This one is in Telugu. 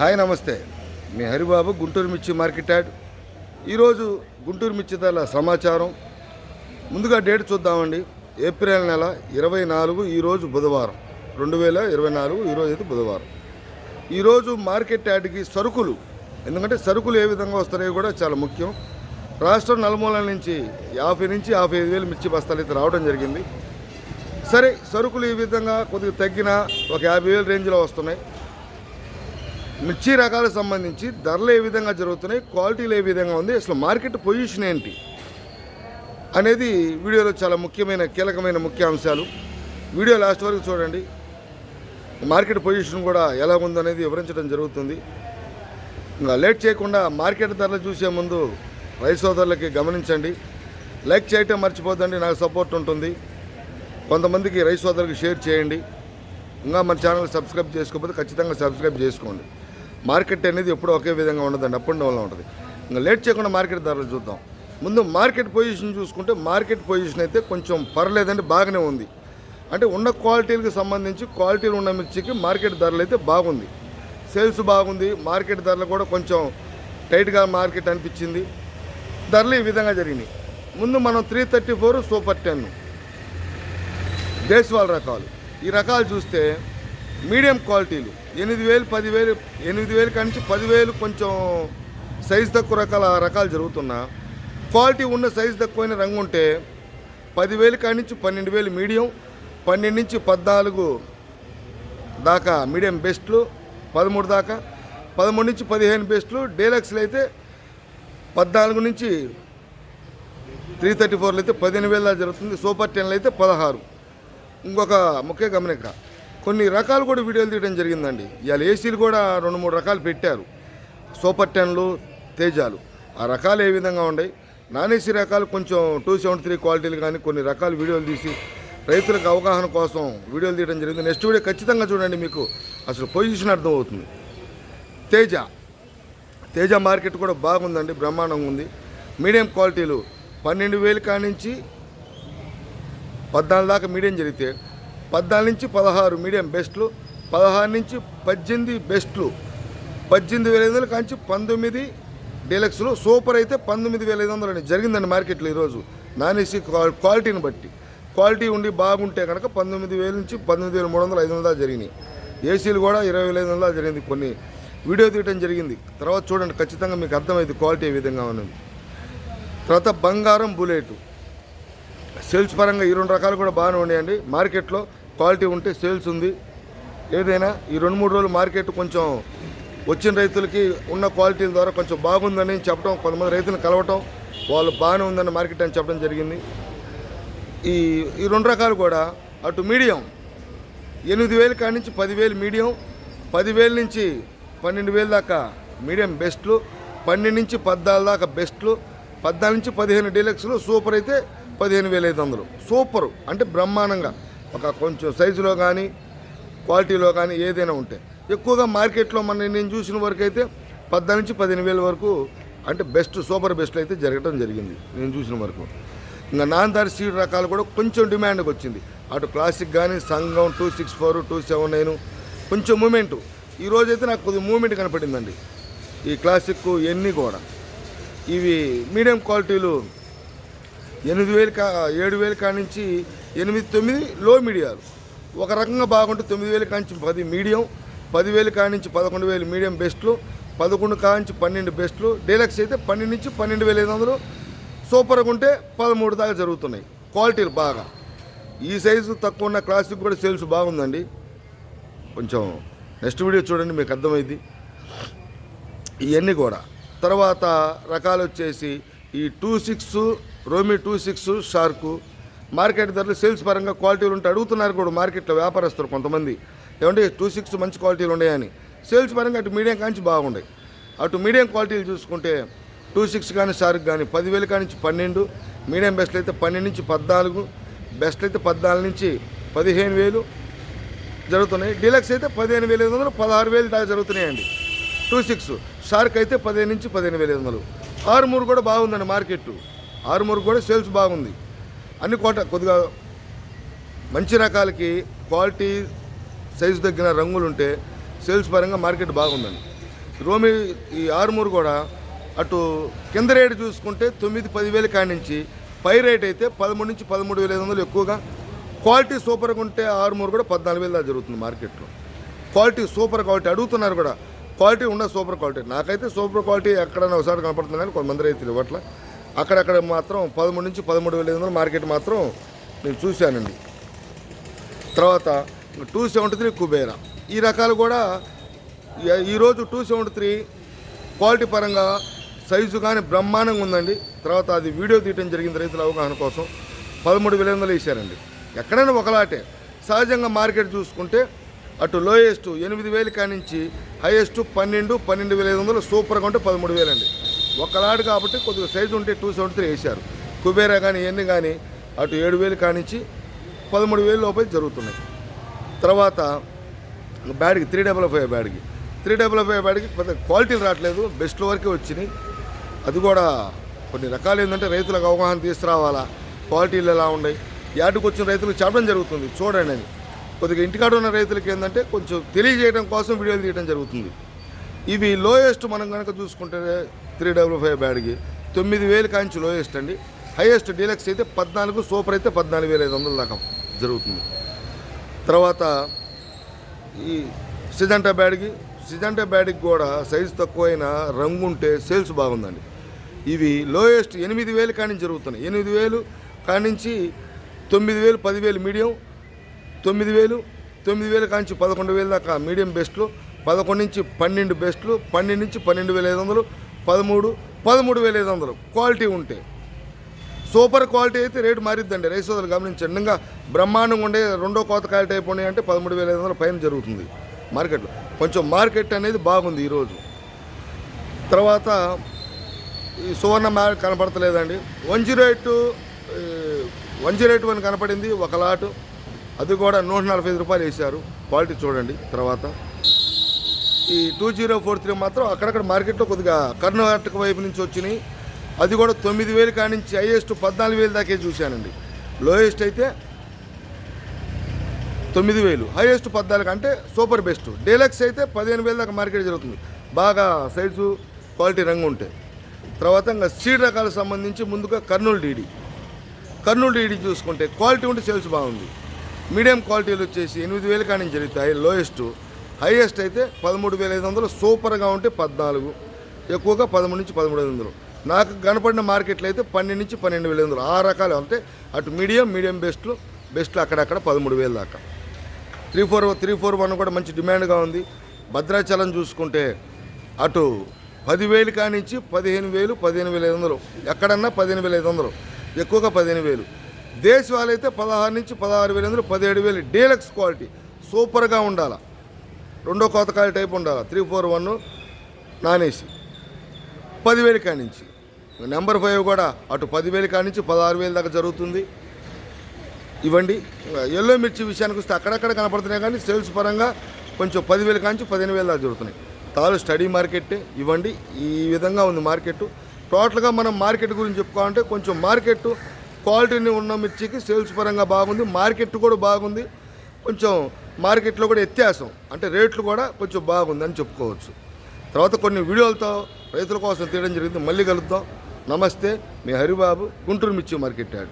హాయ్ నమస్తే. మీ హరిబాబు గుంటూరు మిర్చి మార్కెట్ యాడ్. ఈరోజు గుంటూరు మిర్చి ధరల సమాచారం. ముందుగా డేట్ చూద్దామండి. ఏప్రిల్ నెల ఇరవై నాలుగు ఈరోజు బుధవారం. రెండు వేల ఇరవై నాలుగు ఈరోజు అయితే బుధవారం. ఈరోజు మార్కెట్ యాడ్కి సరుకులు ఎందుకంటే సరుకులు ఏ విధంగా వస్తున్నాయో కూడా చాలా ముఖ్యం. రాష్ట్రం నలుమూలల నుంచి యాభై నుంచి యాభై ఐదు వేలు మిర్చి బస్తాలు అయితే రావడం జరిగింది. సరే సరుకులు ఈ విధంగా కొద్దిగా తగ్గిన ఒక యాభై వేల రేంజ్లో వస్తున్నాయి. మిర్చి రకాలకు సంబంధించి ధరలు ఏ విధంగా జరుగుతున్నాయి క్వాలిటీలు ఏ విధంగా ఉంది అసలు మార్కెట్ పొజిషన్ ఏంటి అనేది వీడియోలో చాలా ముఖ్యమైన కీలకమైన ముఖ్య అంశాలు. వీడియో లాస్ట్ వరకు చూడండి. మార్కెట్ పొజిషన్ కూడా ఎలా ఉందనేది వివరించడం జరుగుతుంది. ఇంకా లేట్ చేయకుండా మార్కెట్ ధరలు చూసే ముందు రైతు సోదరులకి గమనించండి. లైక్ చేయటం మర్చిపోద్దండి నాకు సపోర్ట్ ఉంటుంది. కొంతమందికి రైతు సోదరులకు షేర్ చేయండి. ఇంకా మన ఛానల్ సబ్స్క్రైబ్ చేసుకోకపోతే ఖచ్చితంగా సబ్స్క్రైబ్ చేసుకోండి. మార్కెట్ అనేది ఎప్పుడు ఒకే విధంగా ఉండదండి అప్ అండ్ డౌన్లో ఉంటుంది. ఇంకా లేట్ చేయకుండా మార్కెట్ ధరలు చూద్దాం. ముందు మార్కెట్ పొజిషన్ చూసుకుంటే మార్కెట్ పొజిషన్ అయితే కొంచెం పర్లేదండి బాగానే ఉంది. అంటే ఉన్న క్వాలిటీలకు సంబంధించి క్వాలిటీలు ఉన్న మిర్చికి మార్కెట్ ధరలు అయితే బాగుంది. సేల్స్ బాగుంది మార్కెట్ ధరలు కూడా కొంచెం టైట్గా మార్కెట్ అనిపించింది. ధరలు ఈ విధంగా జరిగినాయి. ముందు మనం three thirty four super ten. దేశవాళ రకాలు. ఈ రకాలు చూస్తే మీడియం క్వాలిటీలు. ఎనిమిది వేలు పదివేలు ఎనిమిది వేలు కానించి పదివేలు కొంచెం సైజు తక్కువ రకాల రకాలు జరుగుతున్నా. క్వాలిటీ ఉన్న సైజు తక్కువైన రంగు ఉంటే పదివేలు కానించి పన్నెండు వేలు మీడియం పన్నెండు నుంచి పద్నాలుగు దాకా మీడియం బెస్ట్లు పదమూడు దాకా పదమూడు నుంచి పదిహేను బెస్ట్లు డీలక్స్లు అయితే పద్నాలుగు నుంచి త్రీ థర్టీ ఫోర్లో అయితే పదిహేను వేల జరుగుతుంది సూపర్ టెన్లు అయితే పదహారు. ఇంకొక ముఖ్య గమనిక కొన్ని రకాలు కూడా వీడియోలు తీయడం జరిగిందండి. ఇవాళ ఏసీలు కూడా రెండు మూడు రకాలు పెట్టారు. సూపర్ టెన్లు తేజాలు. ఆ రకాలు ఏ విధంగా ఉన్నాయి నాన్ ఏసీ రకాలు కొంచెం టూ సెవెంటీ త్రీ క్వాలిటీలు కానీ కొన్ని రకాల వీడియోలు తీసి రైతులకు అవగాహన కోసం వీడియోలు తీయడం జరిగింది. నెక్స్ట్ వీడియో ఖచ్చితంగా చూడండి మీకు. అసలు పొజిషన్ అర్థమవుతుంది. తేజ. తేజ మార్కెట్ కూడా బాగుందండి బ్రహ్మాండంగా ఉంది. మీడియం క్వాలిటీలు పన్నెండు వేలు కానించి పద్నాలుగు దాకా మీడియం జరిగితే పద్నాలుగు నుంచి పదహారు మీడియం బెస్ట్లు పదహారు నుంచి పద్దెనిమిది బెస్ట్లు. పద్దెనిమిది వేల ఐదు వందలు కాంచి పంతొమ్మిది డీలక్స్లు సూపర్ అయితే పంతొమ్మిది వేల ఐదు వందలు జరిగిందండి మార్కెట్లో ఈరోజు. నాన్ ఏసీ క్వాలిటీని బట్టి. క్వాలిటీ ఉండి బాగుంటే కనుక పంతొమ్మిది వేల నుంచి పంతొమ్మిది వేల మూడు వందల ఐదు వందల జరిగినాయి. ఏసీలు కూడా ఇరవై వేల ఐదు వందల జరిగింది. కొన్ని వీడియో తీయడం జరిగింది. తర్వాత చూడండి ఖచ్చితంగా మీకు అర్థమైంది క్వాలిటీ ఏ విధంగా ఉన్నది. తర్వాత బంగారం బుల్లెట్ సేల్స్ పరంగా ఈ రెండు రకాలు కూడా బాగానే ఉన్నాయండి. మార్కెట్లో క్వాలిటీ ఉంటే సేల్స్ ఉంది. ఏదైనా ఈ రెండు మూడు రోజులు మార్కెట్ కొంచెం వచ్చిన రైతులకి ఉన్న క్వాలిటీల ద్వారా కొంచెం బాగుందని చెప్పడం కొంతమంది రైతులను కలవటం వాళ్ళు బాగానే ఉందని మార్కెట్ అని చెప్పడం జరిగింది. ఈ ఈ రెండు రకాలు కూడా అటు మీడియం ఎనిమిది వేలు కాడి నుంచి పదివేలు మీడియం పదివేల నుంచి పన్నెండు వేలు దాకా మీడియం బెస్ట్లు పన్నెండు నుంచి పద్నాలుగు దాకా బెస్ట్లు పద్నాలుగు నుంచి పదిహేను డీలక్స్లు సూపర్ అయితే పదిహేను వేల ఐదు వందలు. సూపరు. అంటే బ్రహ్మాండంగా. ఒక కొంచెం సైజులో కానీ క్వాలిటీలో కానీ ఏదైనా ఉంటే. ఎక్కువగా మార్కెట్లో మన నేను చూసిన వరకు అయితే పద్నాలుగు నుంచి పదిహేను వేల వరకు అంటే బెస్ట్ సూపర్ బెస్ట్లు అయితే జరగడం జరిగింది నేను చూసిన వరకు. ఇంకా నాందారి సీడ్ రకాలు కూడా కొంచెం డిమాండ్కి వచ్చింది. అటు క్లాసిక్ కానీ సంఘం two six four two seven nine కొంచెం మూమెంట్. ఈరోజు అయితే నాకు కొద్దిగా మూమెంట్ కనపడిందండి. ఈ క్లాసిక్ ఇవన్నీ కూడా. ఇవి మీడియం క్వాలిటీలు ఎనిమిది వేలు కా ఏడు వేలు కానించి నుంచి ఎనిమిది తొమ్మిది లో మీడియాలు ఒక రకంగా బాగుంటే తొమ్మిది వేల కాడి నుంచి పది మీడియం పదివేలు కాడి నుంచి పదకొండు వేలు మీడియం బెస్ట్లు పదకొండు కాడి నుంచి పన్నెండు బెస్ట్లు డీలక్స్ అయితే పన్నెండు నుంచి పన్నెండు వేల ఐదు వందలు. సూపర్గా ఉంటే పదమూడు దాకా జరుగుతున్నాయి. క్వాలిటీలు బాగా. ఈ సైజు తక్కువ ఉన్న క్లాసిక్ కూడా సేల్స్ బాగుందండి. కొంచెం నెక్స్ట్ వీడియో చూడండి మీకు అర్థమైంది. ఇవన్నీ కూడా. తర్వాత రకాలు వచ్చేసి ఈ టూ సిక్స్ రోమి టూ సిక్స్ షార్కు మార్కెట్ ధరలు సేల్స్ పరంగా క్వాలిటీలు ఉంటే అడుగుతున్నారు కూడా మార్కెట్లో వ్యాపారస్తులు కొంతమంది. ఏమంటే టూ సిక్స్ మంచి క్వాలిటీలు ఉన్నాయని. సేల్స్ పరంగా అటు మీడియం కాంచి బాగుండే అటు మీడియం క్వాలిటీలు చూసుకుంటే టూ సిక్స్ కానీ షార్క్ కానీ పదివేలు కానించి పన్నెండు మీడియం బెస్ట్లు అయితే పన్నెండు నుంచి పద్నాలుగు బెస్ట్లు అయితే పద్నాలుగు నుంచి పదిహేను వేలు జరుగుతున్నాయి. డీలక్స్ అయితే పదిహేను వేల ఐదు వందలు పదహారు వేలు దాకా జరుగుతున్నాయండి. టూ సిక్స్ షార్క్ అయితే పదిహేను నుంచి పదిహేను వేల ఐదు వందలు. ఆరుమూరు కూడా బాగుందండి మార్కెట్ ఆరుమూరు కూడా సేల్స్ బాగుంది. అన్ని కోట కొద్దిగా మంచి రకాలకి క్వాలిటీ సైజు తగ్గిన రంగులు ఉంటే సేల్స్ పరంగా మార్కెట్ బాగుందండి. రోమి ఈ ఆరుమూరు కూడా అటు కింద రేటు చూసుకుంటే తొమ్మిది పదివేలు కాడి నుంచి పై రేట్ అయితే పదమూడు నుంచి పదమూడు వేల ఐదు వందలు ఎక్కువగా. క్వాలిటీ సూపర్గా ఉంటే ఆరుమూరు కూడా పద్నాలుగు వేలు దాకా జరుగుతుంది మార్కెట్లో. క్వాలిటీ సూపర్ క్వాలిటీ అడుగుతున్నారు కూడా. క్వాలిటీ ఉన్న సూపర్ క్వాలిటీ. నాకైతే సూపర్ క్వాలిటీ ఎక్కడైనా ఒకసారి కనపడుతుంది కానీ కొంతమంది రైతులు ఇవ్వట్ల. అక్కడక్కడ మాత్రం పదమూడు నుంచి పదమూడు వేల ఐదు వందలు మార్కెట్ మాత్రం నేను చూశానండి. తర్వాత టూ సెవెంటీ త్రీ కుబేరా. ఈ రకాలు కూడా ఈరోజు టూ సెవెంటీ త్రీ క్వాలిటీ పరంగా సైజు కానీ బ్రహ్మాండంగా ఉందండి. తర్వాత అది వీడియో తీయటం జరిగింది రైతుల అవగాహన కోసం పదమూడు వేల వందలు వేసారండి ఎక్కడైనా ఒకలాటే సహజంగా మార్కెట్ చూసుకుంటే అటు లోయెస్ట్ ఎనిమిది వేలు కానించి హైయెస్ట్ పన్నెండు పన్నెండు వేల ఐదు వందలు సూపర్గా ఉంటే పదమూడు వేలండి. ఒక్కలాడు కాబట్టి కొద్దిగా సైజు ఉంటే టూ సెవెంటీ త్రీ వేశారు. కుబేరా కానీ ఇవన్నీ కానీ అటు ఏడు వేలు కానించి పదమూడు వేలు లోపల జరుగుతున్నాయి. తర్వాత బ్యాడ్కి త్రీ డబల్ ఫైవ్ బ్యాడ్కి. త్రీ డబల్ ఫైవ్ బ్యాడ్కి పెద్ద క్వాలిటీలు రావట్లేదు బెస్ట్ వరకే వచ్చినాయి. అది కూడా కొన్ని రకాలు ఏంటంటే రైతులకు అవగాహన తీసుకురావాలా క్వాలిటీలు ఎలా ఉన్నాయి. యాడ్కి వచ్చిన రైతులకు చెప్పడం జరుగుతుంది చూడండి అని. కొద్దిగా ఇంటికాడ ఉన్న రైతులకి ఏంటంటే కొంచెం తెలియజేయడం కోసం వీడియోలు తీయడం జరుగుతుంది. ఇవి లోయెస్ట్ మనం కనుక చూసుకుంటే త్రీ డబుల్ ఫైవ్ బ్యాడ్కి తొమ్మిది వేలు కాంచి లోయెస్ట్ అండి. హైయెస్ట్ డీలక్స్ అయితే పద్నాలుగు సూపర్ అయితే పద్నాలుగు వేల ఐదు వందల దాకా జరుగుతుంది. తర్వాత ఈ సిజంటా బ్యాడ్కి సిజంటా బ్యాడ్కి కూడా సైజు తక్కువైన రంగు ఉంటే సేల్స్ బాగుందండి. ఇవి లోయెస్ట్ ఎనిమిది వేలు కానించి జరుగుతున్నాయి. ఎనిమిది వేలు కానించి తొమ్మిది వేలు పదివేలు మీడియం తొమ్మిది వేలు తొమ్మిది వేలు కానించి పదకొండు వేలు దాకా మీడియం బెస్ట్లు పదకొండు నుంచి పన్నెండు బెస్ట్లు పన్నెండు నుంచి పన్నెండు వేల ఐదు వందలు పదమూడు పదమూడు వేల ఐదు వందలు. క్వాలిటీ ఉంటే. సూపర్ క్వాలిటీ అయితే రేటు మారిద్దండి. రైస్ సోదరులు గమనించండి ఇంకా బ్రహ్మాండంగా ఉండే రెండో కోత క్వాలిటీ అయిపోయినాయి అంటే పదమూడు వేల ఐదు వందల పైన జరుగుతుంది మార్కెట్లో. కొంచెం మార్కెట్ అనేది బాగుంది ఈరోజు. తర్వాత ఈ సువర్ణ మ్యార్ కనపడతలేదండి. One zero eight one zero eight one కనపడింది ఒక లాటు. అది కూడా నూట నలభై ఐదు రూపాయలు వేశారు. క్వాలిటీ చూడండి తర్వాత. ఈ టూ జీరో ఫోర్ త్రీ మాత్రం అక్కడక్కడ మార్కెట్లో కొద్దిగా కర్ణాటక వైపు నుంచి వచ్చినాయి. అది కూడా తొమ్మిది వేలు కానించి హైయెస్ట్ పద్నాలుగు వేలు దాకే చూశానండి. లోయెస్ట్ అయితే తొమ్మిది వేలు హైయెస్ట్ పద్నాలుగు అంటే సూపర్ బెస్ట్. డీలక్స్ అయితే పదిహేను వేల దాకా మార్కెట్ జరుగుతుంది. బాగా సైజు క్వాలిటీ రంగు ఉంటాయి తర్వాత ఇంకా సీడ్ రకాలకు సంబంధించి ముందుగా కర్నూలు డీడీ. కర్నూలు డీడీ చూసుకుంటే క్వాలిటీ ఉంటే సేల్స్ బాగుంది. మీడియం క్వాలిటీలు వచ్చేసి ఎనిమిది వేలు కానీ జరుగుతాయి లోయెస్ట్. హైయెస్ట్ అయితే పదమూడు వేల ఐదు వందలు సూపర్గా ఉంటే పద్నాలుగు. ఎక్కువగా పదమూడు నుంచి పదమూడు ఐదు వందలు. నాకు కనపడిన మార్కెట్లో అయితే పన్నెండు నుంచి పన్నెండు వేల ఐదు వందలు. ఆ రకాలు అంటే అటు మీడియం మీడియం బెస్ట్లు బెస్ట్లు అక్కడక్కడ పదమూడు వేలు దాకా. Three four three four one కూడా మంచి డిమాండ్గా ఉంది. భద్రాచలం చూసుకుంటే అటు పదివేలు కానించి పదిహేను వేలు పదిహేను వేల ఐదు వందలు. ఎక్కడన్నా పదిహేను వేల ఐదు వందలు. ఎక్కువగా పదిహేను వేలు. దేశవాళీ అయితే పదహారు నుంచి పదహారు వేల వందలు పదిహేడు వేలు. డీలక్స్ క్వాలిటీ సూపర్గా ఉండాలి. రెండో కోతకాయ టైప్ ఉండాలి. Three four one non AC పదివేలు కానించి నెంబర్ ఫైవ్ కూడా అటు పదివేలు కానించి పదహారు వేలు దాకా జరుగుతుంది. ఇవ్వండి. ఎల్లో మిర్చి విషయానికి వస్తే అక్కడక్కడ కనపడుతున్నాయి కానీ సేల్స్ పరంగా కొంచెం పదివేలు కాంచి పదిహేను వేలు దాకా జరుగుతున్నాయి. తాలు స్టడీ మార్కెట్ ఇవ్వండి. ఈ విధంగా ఉంది మార్కెట్. టోటల్గా మనం మార్కెట్ గురించి చెప్పుకోవాలంటే కొంచెం మార్కెట్ క్వాలిటీని ఉన్న మిర్చికి సేల్స్ పరంగా బాగుంది. మార్కెట్ కూడా బాగుంది. కొంచెం మార్కెట్లో కూడా వ్యత్యాసం. అంటే రేట్లు కూడా కొంచెం బాగుందని చెప్పుకోవచ్చు. తర్వాత కొన్ని వీడియోలతో రైతుల కోసం తీయడం జరిగింది. మళ్ళీ కలుద్దాం. నమస్తే. మీ హరిబాబు గుంటూరు మిర్చి మార్కెట్ యాడ్.